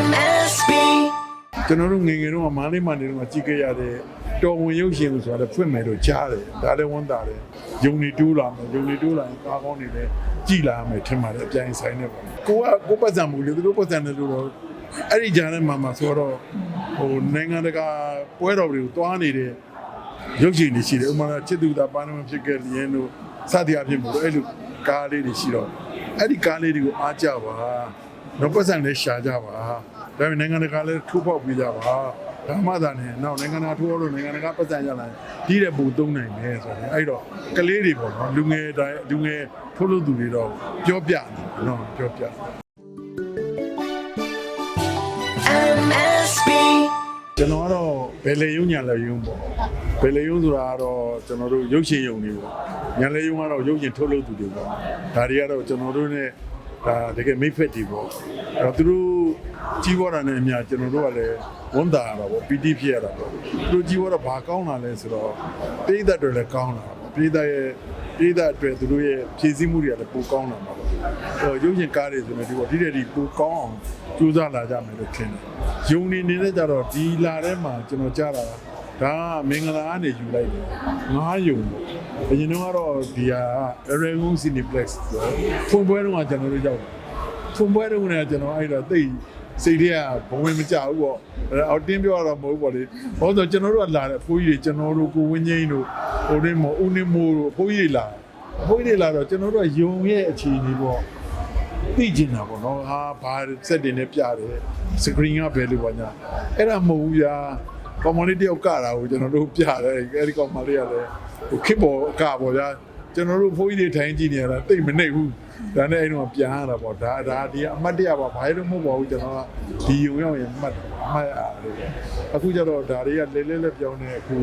MSB ကျွန်တော်တို့ငယ်ငယ်တော့မန္တလေးမှာနေတော့ကြည့်ခဲ့ရတဲ့တော်ဝင်ရုပ်ရှင်လို့ဆိုတာလည်းဖွင့်မယ်လို့ကြားတယ်ဒါလည်းဝန်တာတယ်ယုံနေတူးလာမယ်ယုံနေတူးလာရင်ကားကောင်းနေတယ်ကြည်လာမယ်ထင်ပါတယ်အပြိုင်ဆိုင်နေပါကိုကကိုပတ်စံမှုလေသူတို့ပတ်စံတယ်လို့တော့အဲ့ဒီကြားထဲမှာမှာဆိုတော့ဟိုနိုင်ငံတကာပွဲတော်တွေကိုတွားနေတဲ့ရုပ်ရှင်တွေရှိတယ်ဥပမာချစ်သူတာပါနမဖြစ်ခဲ့လျင်တို့စသည်အဖြစ်မို့လို့အဲ့လိုကားလေးတွေရှိတော့အဲ့ဒီကားလေးတွေကိုအားကြပါ တော့ပတ်စံလေးရှာကြပါဒါပေမဲ့နိုင်ငံတကာလည်းထိုးပေါက်ပြီးကြပါဒါမှသာနဲ့နောက်နိုင်ငံတကာထိုးလို့နိုင်ငံတကာပတ်စံရလာဒီတဲ့ပူသုံးနိုင်တယ်ဆိုတော့အဲ့တော့ကလေးတွေပေါ့နော်လူငယ်တိုင်းလူငယ်ထိုးလို့သူတွေတော့ပြောပြတယ်နော်ပြောပြတယ် MSB ကျွန်တော်ကတော့ဘယ်လေယုံညာလေယုံပေါ့ဘယ်လေယုံဆိုတာကတော့ကျွန်တော်တို့ရုပ်ရှင်ယုံတွေပေါ့ညာလေယုံကတော့ရုပ်ရှင်ထုတ်လုပ်သူတွေပေါ့ဒါတွေကတော့ကျွန်တော်တို့ ਨੇ ဒါတကယ်မိတ်ဖက်တွေပေါ့အဲ့တော့သူတို့ကြီးပွားတာနဲ့အများကျွန်တော်တို့ကလည်းဝန်တာရတာပေါ့ပီတိဖြစ်ရတာပေါ့သူတို့ကြီးပွားတော့ဘာကောင်းတာလဲဆိုတော့ပိဋကတ်တွေလည်းကောင်းတာပေါ့ပိဋကတ်ရဲ့ပိဋကတ်အတွက်သူတို့ရဲ့ဖြည့်ဆည်းမှုတွေကလည်းပိုကောင်းလာမှာပေါ့အဲ့တော့ရုပ်ရှင်ကားတွေဆိုရင်ဒီပေါ့ဒီတဲ့ဒီပိုကောင်းအောင်ကြိုးစားလာကြမယ်လို့ထင်တယ်ယုံနေနေတဲ့ကြတော့ဒီလာထဲမှာကျွန်တော်ကြားတာ ဒါကမင်္ဂလာကနေယူလိုက်တယ်ငားယုံပေါ့အရင်တော့ကတော့ဒီဟာ Aragon Cineplex ဆိုဖုန်ပွဲတော့ကျွန်တော်တို့ရောက်တယ်ဖွန်ပွဲတုန်းကကျွန်တော်အဲ့တော့တိတ်စိတ်ထဲကဘဝင်မကြဘူးပေါ့အဲ့အော်တင်းပြောရတော့မဟုတ်ပေါ့လေဘာလို့ဆိုကျွန်တော်တို့ကလာတယ်အဖိုးကြီးတွေကျွန်တော်တို့ကိုဝင်းချင်းတို့ဟိုနေမို့ဦးနေမို့တို့အဖိုးကြီးတွေလာအဖိုးကြီးတွေလာတော့ကျွန်တော်တို့ကယုံရဲ့အခြေအနေပေါ့သိကျင်တာပေါ့နော်ဟာဘာစက်တင်နဲ့ပြတယ်စကရင်ကဘယ်လိုပါညာအဲ့ဒါမဟုတ်ဘူးဗျာ ကွန်မလေးတယောက်ကတာကိုကျွန်တော်တို့ပြတယ်အဲ့ဒီကောင်မလေးကလည်းဟိုခစ်ပေါ်အကပေါ့ဗျာကျွန်တော်တို့ဖိုးကြီးတွေထိုင်ကြည့်နေရတာတိတ်မနှိပ်ဘူးဒါနဲ့အဲ့တော့ပြန်ရတာပေါ့ဒါဒါဒီအမတ်တရပါဘာလို့မဟုတ်ပါဘူးကျွန်တော်ကဒီယုံရောက်ရင်မှတ်တယ်အမှတ်ရတယ်ပေါ့အခုကျတော့ဒါတွေကလဲလဲလဲပြောင်းနေအခု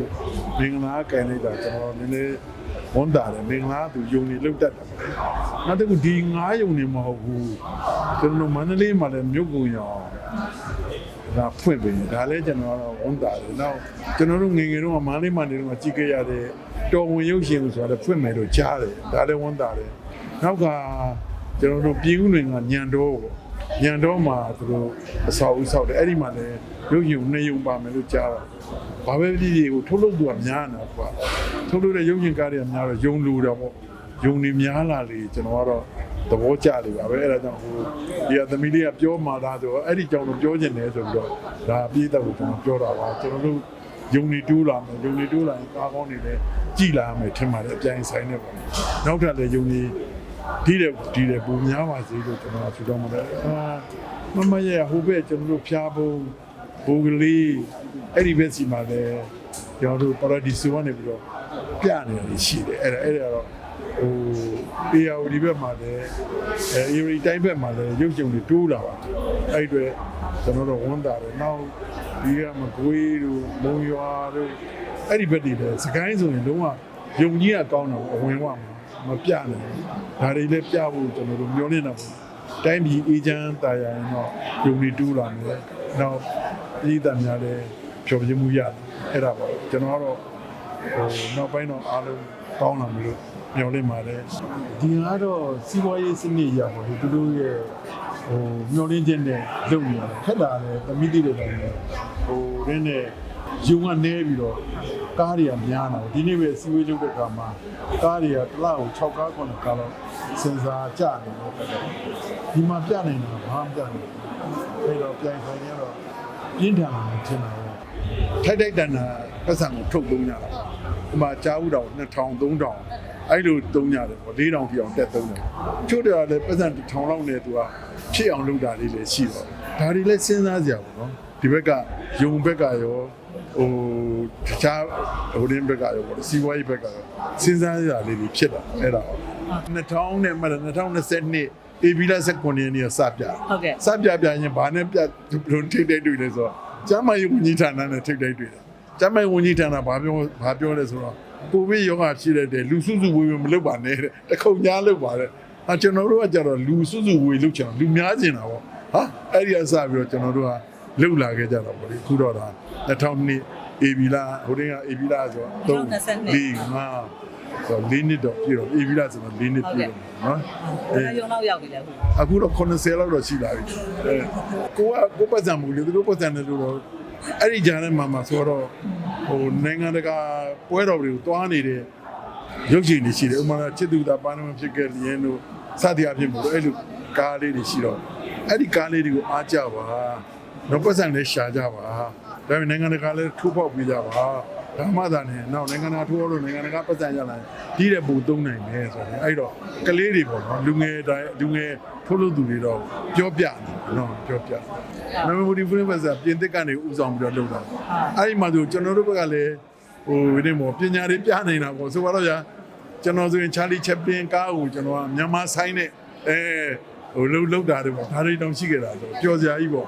မင်္ဂလာကန်လိုက်တာကျွန်တော်နည်းနည်းဝန်တာတယ်မင်္ဂလာသူယုံနေလောက်တတ်တယ်နောက်တစ်ခုဒီငားယုံနေမဟုတ်ဘူးကျွန်တော်မန္တလေးမှာလည်းမြို့ကုန်ရောင် ဒါဖွင့်ပေးဒါလည်းကျွန်တော်ကတော့ဝန်တာတယ်။နောက်ကျွန်တော်တို့ငယ်ငယ်တော့မန္တလေးမှာနေတော့ကြည့်ခဲ့ရတဲ့တော်ဝင်ရုပ်ရှင်လို့ဆိုတာလည်းဖွင့်မယ်လို့ကြားတယ်။ဒါလည်းဝန်တာတယ်။နောက်ကကျွန်တော်တို့ပြည်ဦးလွင်ကညံတော်ပေါ့။ညံတော်မှာသူတို့အဆောက်အဦဆောက်တယ်။အဲ့ဒီမှာလည်းရုပ်ရှင်နှစ်ယုံပါမယ်လို့ကြားတာ။ဘာပဲဖြစ်ဖြစ်ကိုထုတ်လုပ်သူကများနေတာကွာ။ထုတ်လုပ်တဲ့ရုပ်ရှင်ကားတွေကများတော့ယုံလူတော့ပေါ့။ ယုံနေများလာလေကျွန်တော်ကတော့သဘောကျလေပါပဲအဲ့ဒါကြောင့်ဟိုဒီကသမီးလေးကပြောမှသားဆိုတော့အဲ့ဒီကြောင့်တော့ပြောချင်တယ်ဆိုပြီးတော့ဒါအပြည့်အစုံကိုကျွန်တော်ပြောတာပါကျွန်တော်တို့ယုံနေတူးလာမယ်ယုံနေတူးလာရင်ကားကောင်းနေတယ်ကြည်လာမယ်ထင်ပါတယ်အပြိုင်ဆိုင်နေပါမယ်နောက်ထပ်လည်းယုံနေဒီတဲ့ဒီတဲ့ပုံများပါစေလို့ကျွန်တော်ဆုတောင်းပါတယ်အာမမရဲ့ဟိုဘက်ကျွန်တော်တို့ဖျားဖို့ဘူဂလီအဲ့ဒီဘက်စီမှာလည်းကျွန်တော်တို့ပါရာဒီဆိုကနေပြီးတော့ပြနေတယ်ရှိတယ်အဲ့ဒါအဲ့ဒါတော့ ဟိုပေယာဒီဘက်မှာလည်းအဲအေရီတိုင်းဘက်မှာလည်းရုပ်ရှင်တွေတိုးလာပါအဲ့အတွေကျွန်တော်တို့ဝန်တာတယ်နောက်ဒီကမကွေးတို့မုံရွာတို့အဲ့ဒီဘက်တွေလည်းစကိုင်းဆိုရင်လုံးဝယုံကြီးကကောင်းတာပေါ့အဝင်ဝမှာမပြနိုင်ဘူးဒါတွေလည်းပြဖို့ကျွန်တော်တို့မျှော်လင့်တာပေါ့တိုင်းပြည်အေဂျင့်တာယာရင်တော့ယုံတွေတိုးလာတယ်နောက်ပြည်သားများလည်းဖြောပြမှုရတယ်အဲ့ဒါပေါ့ကျွန်တော်ကတော့ဟိုနောက်ပိုင်းတော့အားလုံးကောင်းလာပြီလို့ မျှော်လင့်ပါတယ်ဒီကတော့စီးပွားရေးစနစ်ရပါဘူးသူတို့ရဲ့ဟိုမျှော်လင့်ချက်နဲ့လုပ်နေရတယ်ခက်တာလည်းသမီးတိတွေတိုင်းလည်းဟိုရင်းနဲ့ယုံကနေပြီးတော့ကားတွေကများလာတယ်ဒီနေ့ပဲစီးဝေးလုပ်တဲ့အခါမှာကားတွေကတစ်လောက်6ကား9ကားလောက်စင်စာကျနေတော့ဒီမှာပြနိုင်တာဘာမှပြနိုင်ဘူးအဲ့တော့ပြန်ဆိုင်ရတော့ပြင်းထန်တယ်ထင်တာပဲထိုက်ထိုက်တန်တာပတ်စံကိုထုတ်သုံးကြတာပေါ့။ဥပမာကြားဥတော်2000 3000 အဲ့လိုသုံးကြတယ်ပေါ့4000ပြအောင်တက်သုံးတယ်။ချို့တယ်လည်းပတ်စံ1000လောက်နဲ့သူကဖြစ်အောင်လုပ်တာလေးလည်းရှိတော့ဒါတွေလည်းစဉ်းစားကြပါတော့။ဒီဘက်ကယုံဘက်ကရောဟိုတခြားဟိုတင်းဘက်ကရောပေါ့စီးပွားရေးဘက်ကရောစဉ်းစားကြလေးတွေဖြစ်တာအဲ့ဒါ2000နဲ့မှ2022အေဗီလာ19ရက်နေ့စပြဟုတ်ကဲ့စပြပြရင်ဘာနဲ့ပြဘယ်လိုထိတ်တိတ်တွေ့လဲဆိုတော့ကျမ်းမာရေးဝန်ကြီးဌာနနဲ့ထိတ်တိတ်တွေ့တာကျမ်းမာရေးဝန်ကြီးဌာနဘာပြောဘာပြောလဲဆိုတော့ ကိုဗစ်ရောဂါဖြစ်တဲ့တဲ့လူစုစုဝေးဝေးမလုပ်ပါနဲ့တဲ့တခုံညားလုပ်ပါတဲ့ဟာကျွန်တော်တို့ကကြတော့လူစုစုဝေးလုပ်ချင်တာလူများကျင်တာပေါ့ဟာအဲ့ဒီအစပြီးတော့ကျွန်တော်တို့ကလှုပ်လာခဲ့ကြတာပေါ့လေအခုတော့ဒါ2002အေဘီလာဟိုတင်းကအေဘီလာဆိုတော့3 4 5တော့၄နှစ်တော့ပြည့်တော့အေးပြီးလားဆိုတော့၄နှစ်ပြည့်တော့နော်အဲအဲရုံနောက်ရောက်ပြီလေအခုအခုတော့90လောက်တော့ရှိလာပြီအဲကိုကကိုပတ်စံမူလေသူတို့ပတ်စံတယ်လို့တော့အဲ့ဒီဂျာနဲ့မှာမှာဆိုတော့ ဟိုနိုင်ငံတကာပွဲတော်တွေကိုတွားနေတဲ့ရုပ်ရှင်တွေရှိတယ်ဥပမာချစ်သူတာပါနမဖြစ်ခဲ့လျင်တို့စသည်အဖြစ်မို့လို့အဲ့လိုကားလေးတွေရှိတော့အဲ့ဒီကားလေးတွေကိုအားကြပါတော့ပတ်စံလေးရှာကြပါဒါပေမဲ့နိုင်ငံတကာလည်းထိုးပေါက်ပြီးကြပါဒါမှသာနဲ့နောက်နိုင်ငံတကာထိုးလို့နိုင်ငံတကာပတ်စံရလာဒီတဲ့ပုံသုံးနိုင်တယ်ဆိုတော့အဲ့တော့ကလေးတွေပေါ့နော်လူငယ်တိုင်းလူငယ်ထိုးလို့သူတွေတော့ပြောပြတယ် နော်ပြောပြမမူဒီဖူးပတ်စံပြင်သစ်ကနေဥဆောင်ပြီးတော့လုပ်တာအဲ့ဒီမှာဆိုကျွန်တော်တို့ဘက်ကလည်းဟိုဒီမောပညာတွေပြနေတာပေါ့ဆိုတော့ကြာကျွန်တော်ဆိုရင် Charlie Chaplin ကားကိုကျွန်တော်ကမြန်မာဆိုင်နဲ့အဲဟိုလှုပ်လှုပ်တာတွေပေါ့ဒါတွေတောင်ရှိခဲ့တာဆိုပျော်စရာကြီးပေါ့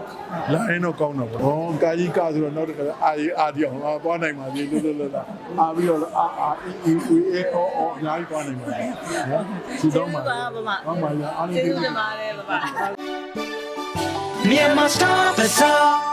လာရင်တော့ကောင်းတော့ပေါ့ဟောကာကြီးကားဆိုတော့နောက်တစ်ခါအာရီအာဒီအောင်အာသွားနိုင်ပါသေးလို့လို့လို့လာအာပြီးတော့အာအာအီအီအေအော်အော်အများကြီးသွားနိုင်ပါသေးနော်သူတော့မှာဟုတ်ပါရဲ့အားလုံးကျေးကျေးဇူးဇူးတင်ပါတယ်ပ Nie masz to wesoło